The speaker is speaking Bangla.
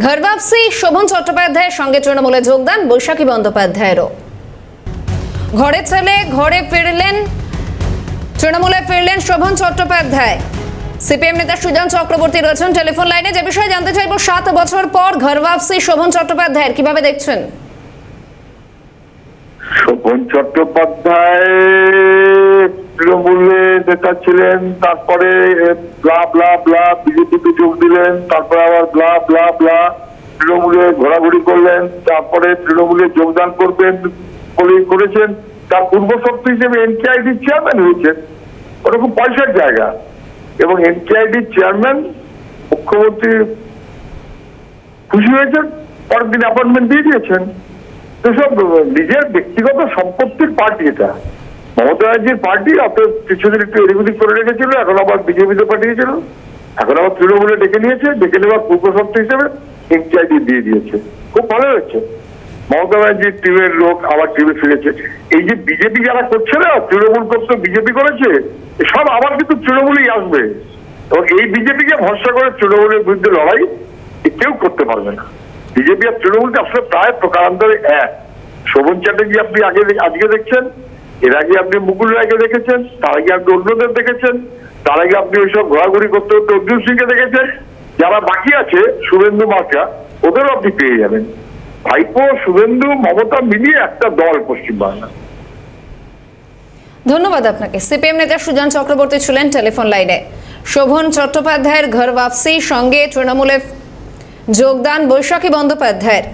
ঘরবাপসি শোভন চট্টোপাধ্যায়ের সঙ্গে তৃণমূলে যোগদান, বৈশাখী বন্দ্যোপাধ্যায়েরও। ঘরে ছেলে, ঘরে ফিরলেন, তৃণমূলে ফিরলেন শোভন চট্টোপাধ্যায়। সিপিএম নেতা সুজন চক্রবর্তী রয়েছেন টেলিফোন লাইনে, যে বিষয়ে জানতে চাইব, সাত বছর পর ঘরবাপসি শোভন চট্টোপাধ্যায়ের, কীভাবে দেখছেন? শোভন চট্টোপাধ্যায় তৃণমূলে নেতা ছিলেন, তারপরে ব্লা ব্লা ব্লা বিজেপিতে যোগ দিলেন, তারপরে আবার ব্লা ব্লা ব্লা তৃণমূলে ঘোরাঘুরি করলেন, তারপরে তৃণমূলে যোগদান করবেন বলে করেছেন। তার পূর্ব শক্তি হিসেবে এনকেআইডির চেয়ারম্যান হয়েছেন। খুব পয়সার জায়গা। এবং এনকেআইডির চেয়ারম্যান মুখ্যমন্ত্রী খুশি হয়েছেন পরের দিন অ্যাপয়েন্টমেন্ট দিয়ে দিয়েছেন। এসব, নিজের ব্যক্তিগত সম্পত্তির পার্টি এটা। মমতা ব্যানার্জির পার্টি আপনার কিছুদিন একটু এদিক ওদিক করে রেখেছিল, এখন আবার বিজেপিতে পাঠিয়েছিল। এখন আবার তৃণমূলে ডেকে নিয়েছে, ডেকে নেওয়ার পূর্ব শক্তি হিসেবে এনটিআইডি দিয়ে দিয়েছে। খুব ভালো হয়েছে। মমতা ব্যানার্জির টিমের লোক আবার টিমে ফিরেছে। এই যে বিজেপি যারা করছে না, তৃণমূল করছে, বিজেপি করেছে সব আবার কিন্তু তৃণমূলই আসবে। এবং এই বিজেপিকে ভরসা করে তৃণমূলের বিরুদ্ধে লড়াই কেউ করতে পারবে না। বিজেপি আর তৃণমূলকে আসলে প্রায় প্রকারান্তরে এক। শোভন চ্যাটার্জি আপনি আগে আজকে দেখছেন এর আগে আপনি মুকুল রায়কে দেখেছেন, তার আগে আপনি অন্যদের দেখেছেন, তার আগে আপনি ওইসব ঘোরাঘুরি করতে করতে অর্জুন সিংকে দেখেছেন। যারা বাকি আছে, শুভেন্দু মার্কা, ওদেরও আপনি পেয়ে যাবেন। ভাইপো, শুভেন্দু, মমতা মিলিয়ে একটা দল পশ্চিমবাংলা ধন্যবাদ আপনাকে। সিপিএম নেতা সুজন চক্রবর্তী ছিলেন টেলিফোন লাইনে। শোভন চট্টোপাধ্যায়ের ঘর ওয়াপসি সঙ্গে তৃণমূলে যোগদান বৈশাখী বন্দ্যোপাধ্যায়ের।